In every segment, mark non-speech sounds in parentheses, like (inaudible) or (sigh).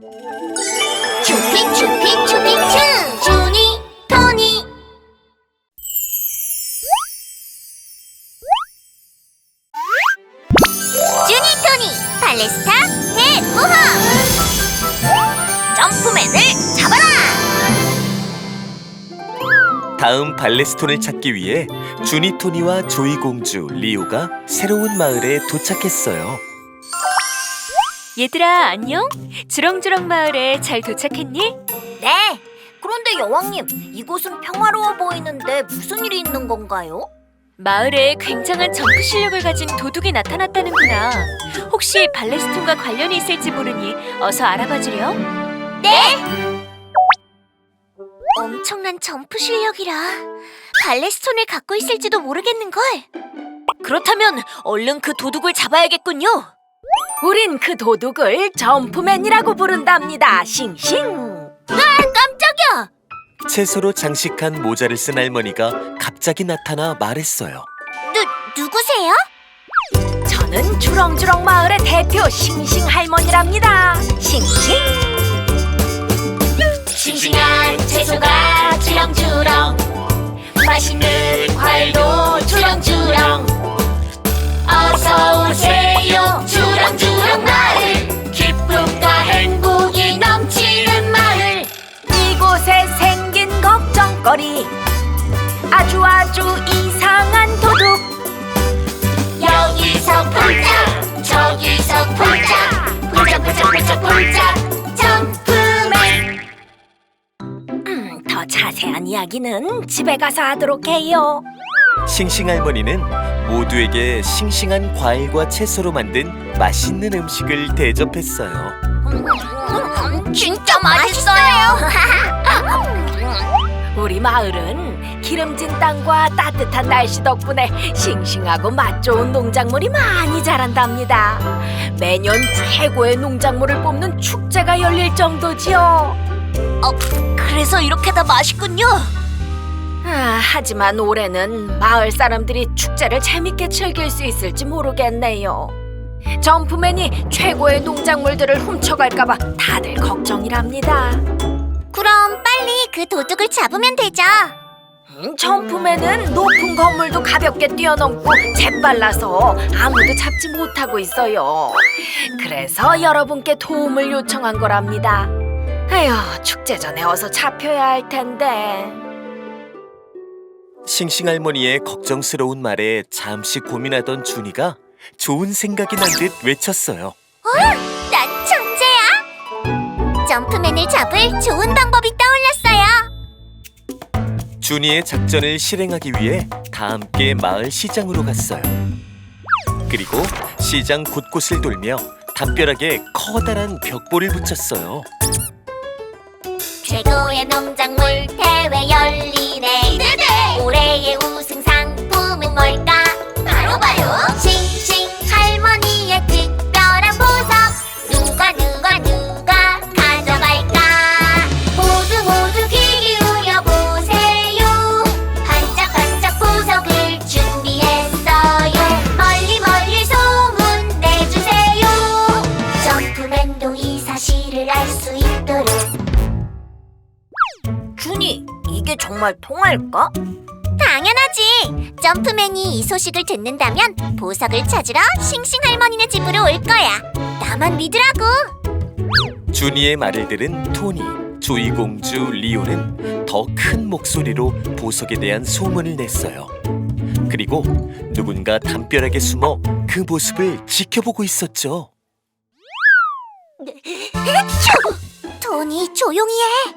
쭈핑 쭈핑 쭈핑 쭈 주니 토니. 주니 토니 발레스타 대모험 점프맨을 잡아라! 다음 발레스톤을 찾기 위해 주니토니와 조이공주 리오가 새로운 마을에 도착했어요. 얘들아 안녕? 주렁주렁 마을에 잘 도착했니? 네 그런데 여왕님 이곳은 평화로워 보이는데 무슨 일이 있는 건가요? 마을에 굉장한 점프 실력을 가진 도둑이 나타났다는구나. 혹시 발레스톤과 관련이 있을지 모르니 어서 알아봐 주렴. 네? 엄청난 점프 실력이라 발레스톤을 갖고 있을지도 모르겠는걸 그렇다면 얼른 그 도둑을 잡아야겠군요. 우린 그 도둑을 점프맨이라고 부른답니다. 싱싱. 깜짝이야 채소로 장식한 모자를 쓴 할머니가 갑자기 나타나 말했어요. 누, 누구세요? 저는 주렁주렁 마을의 대표 싱싱 할머니랍니다. 싱싱. 싱싱한 채소가 주렁주렁 맛있는 과일도 거리. 아주 아주 이상한 도둑. 여기서 폴짝 저기서 폴짝. 폴짝 폴짝 폴짝 폴짝. 점프맨. 음, 더 자세한 이야기는 집에 가서 하도록 해요. 싱싱 할머니는 모두에게 싱싱한 과일과 채소로 만든 맛있는 음식을 대접했어요. 음, 진짜 맛있어요 (laughs) 우리 마을은 기름진 땅과 따뜻한 날씨 덕분에 싱싱하고 맛 좋은 농작물이 많이 자란답니다 매년 최고의 농작물을 뽑는 축제가 열릴 정도지요 그래서 이렇게 다 맛있군요 아, 하지만 올해는 마을 사람들이 축제를 재밌게 즐길 수 있을지 모르겠네요. 점프맨이 최고의 농작물들을 훔쳐갈까봐 다들 걱정이랍니다. 그럼 빨리 그 도둑을 잡으면 되죠 음, 점프맨은 높은 건물도 가볍게 뛰어넘고 재빨라서 아무도 잡지 못하고 있어요. 그래서 여러분께 도움을 요청한 거랍니다. 에휴, 축제 전에 어서 잡혀야 할 텐데. 싱싱 할머니의 걱정스러운 말에 잠시 고민하던 준이가 좋은 생각이 난 듯 외쳤어요. 난 천재야 점프맨을 잡을 좋은 방법이 떠올랐어요 준이의 작전을 실행하기 위해 다 함께 마을 시장으로 갔어요. 그리고 시장 곳곳을 돌며 담벼락에 커다란 벽보를 붙였어요. 최고의 농작물 대회 열리 정말 통할까? 당연하지. 점프맨이 이 소식을 듣는다면 보석을 찾으러 싱싱 할머니네 집으로 올 거야. 나만 믿으라고. 준이의 말을 들은 토니, 조이공주, 리오는 더 큰 목소리로 보석에 대한 소문을 냈어요. 그리고 누군가 담벼락에 숨어 그 모습을 지켜보고 있었죠. 토니, 조용히 해.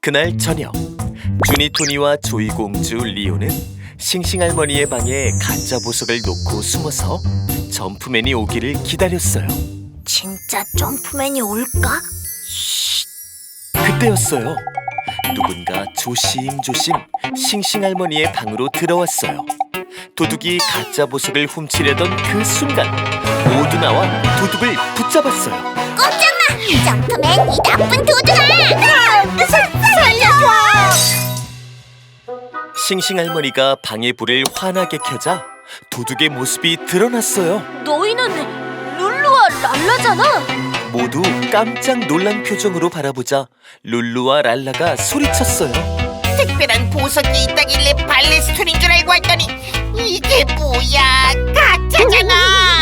그날 저녁, 준이 토니와 조이공주, 리오는 싱싱 할머니의 방에 가짜 보석을 놓고 숨어서 점프맨이 오기를 기다렸어요. 진짜 점프맨이 올까? 그때였어요. 누군가 조심조심 싱싱 할머니의 방으로 들어왔어요. 도둑이 가짜 보석을 훔치려던 그 순간 모두 나와 도둑을 붙잡았어요. 꼼짝마! 점프맨, 이 나쁜 도둑아! 살려줘! 싱싱 할머니가 방의 불을 환하게 켜자 도둑의 모습이 드러났어요. 너희는 룰루와 랄라잖아. 모두 깜짝 놀란 표정으로 바라보자 룰루와 랄라가 소리쳤어요. 특별한 보석이 있다길래 발레스톤인 줄 알고 왔더니 이게 뭐야 가짜잖아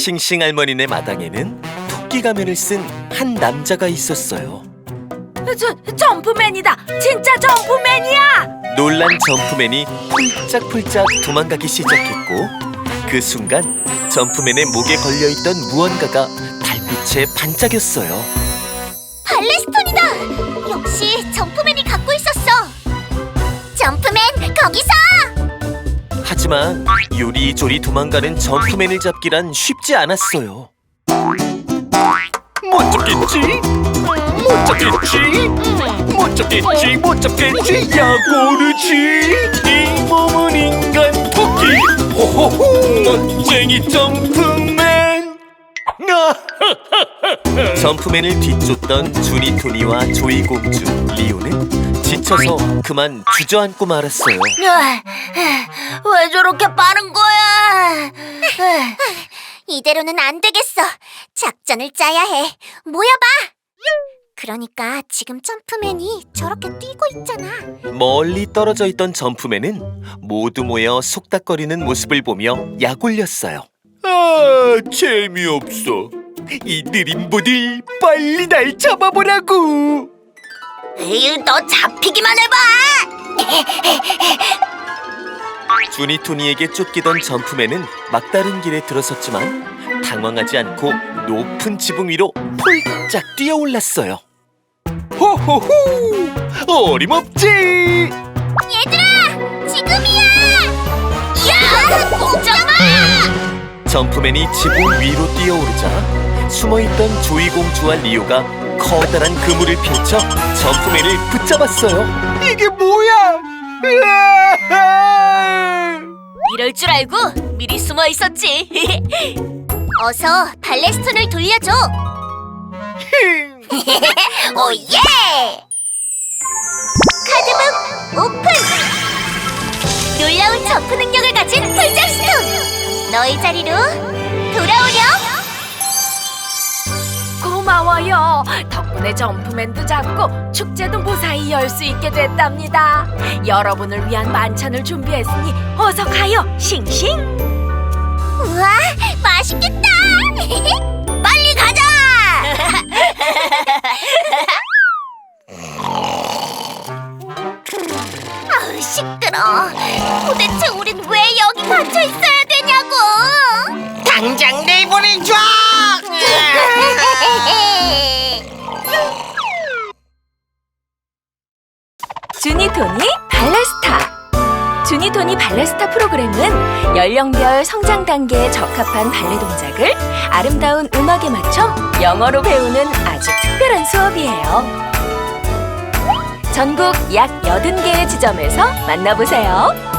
싱싱 할머니네 마당에는 토끼 가면을 쓴 한 남자가 있었어요. 저, 점프맨이다. 진짜 점프맨이야. 놀란 점프맨이 폴짝폴짝 도망가기 시작했고 그 순간 점프맨의 목에 걸려있던 무언가가 달빛에 반짝였어요. 발레스톤이다 역시 점프맨이 갖고 있었어 점프맨 거기서 하지만 요리조리 도망가는 점프맨을 잡기란 쉽지 않았어요. 못 잡겠지? 못 잡겠지? 못 잡겠지? 못 잡겠지? 야고르지? 이 몸은 인간 토끼 호호호 멋쟁이 점프맨 점프맨을 뒤쫓던 주니토니와 조이공주 리오는 지쳐서 그만 주저앉고 말았어요. 왜 저렇게 빠른 거야 이대로는 안 되겠어 작전을 짜야 해 모여봐 그러니까 지금 점프맨이 저렇게 뛰고 있잖아 멀리 떨어져 있던 점프맨은 모두 모여 속닥거리는 모습을 보며 약올렸어요. 아, 재미없어. 이 느림보들 빨리 날 잡아보라고. 너 잡히기만 해봐 주니토니에게 쫓기던 점프맨은 막다른 길에 들어섰지만 당황하지 않고 높은 지붕 위로 폴짝 뛰어올랐어요. 호호호! 어림없지! 얘들아 지금이야 야 꼼짝마 점프맨이 지붕 위로 뛰어오르자 숨어있던 조이공주와 리오가 커다란 그물을 펼쳐 점프맨을 붙잡았어요. 이게 뭐야? 이럴 줄 알고 미리 숨어 있었지. (laughs) 어서 발레스톤을 돌려줘 (laughs) 오예 카드북 오픈 놀라운 점프 능력을 가진 폴장스톤 너의 자리로 돌아오렴 고마워요. 덕분에 점프맨도 잡고 축제도 무사히 열 수 있게 됐답니다. 여러분을 위한 만찬을 준비했으니 어서 가요. 싱싱. 우와 맛있겠다 (laughs) 빨리 가자 (laughs) 아우 시끄러 도대체 우린 왜 여기 갇혀 있어야 되냐고 당장 내보내줘 (laughs) 주니토니 발레스타. 주니토니 발레스타 프로그램은 연령별 성장 단계에 적합한 발레 동작을 아름다운 음악에 맞춰 영어로 배우는 아주 특별한 수업이에요. 전국 약 80개의 지점에서 만나보세요.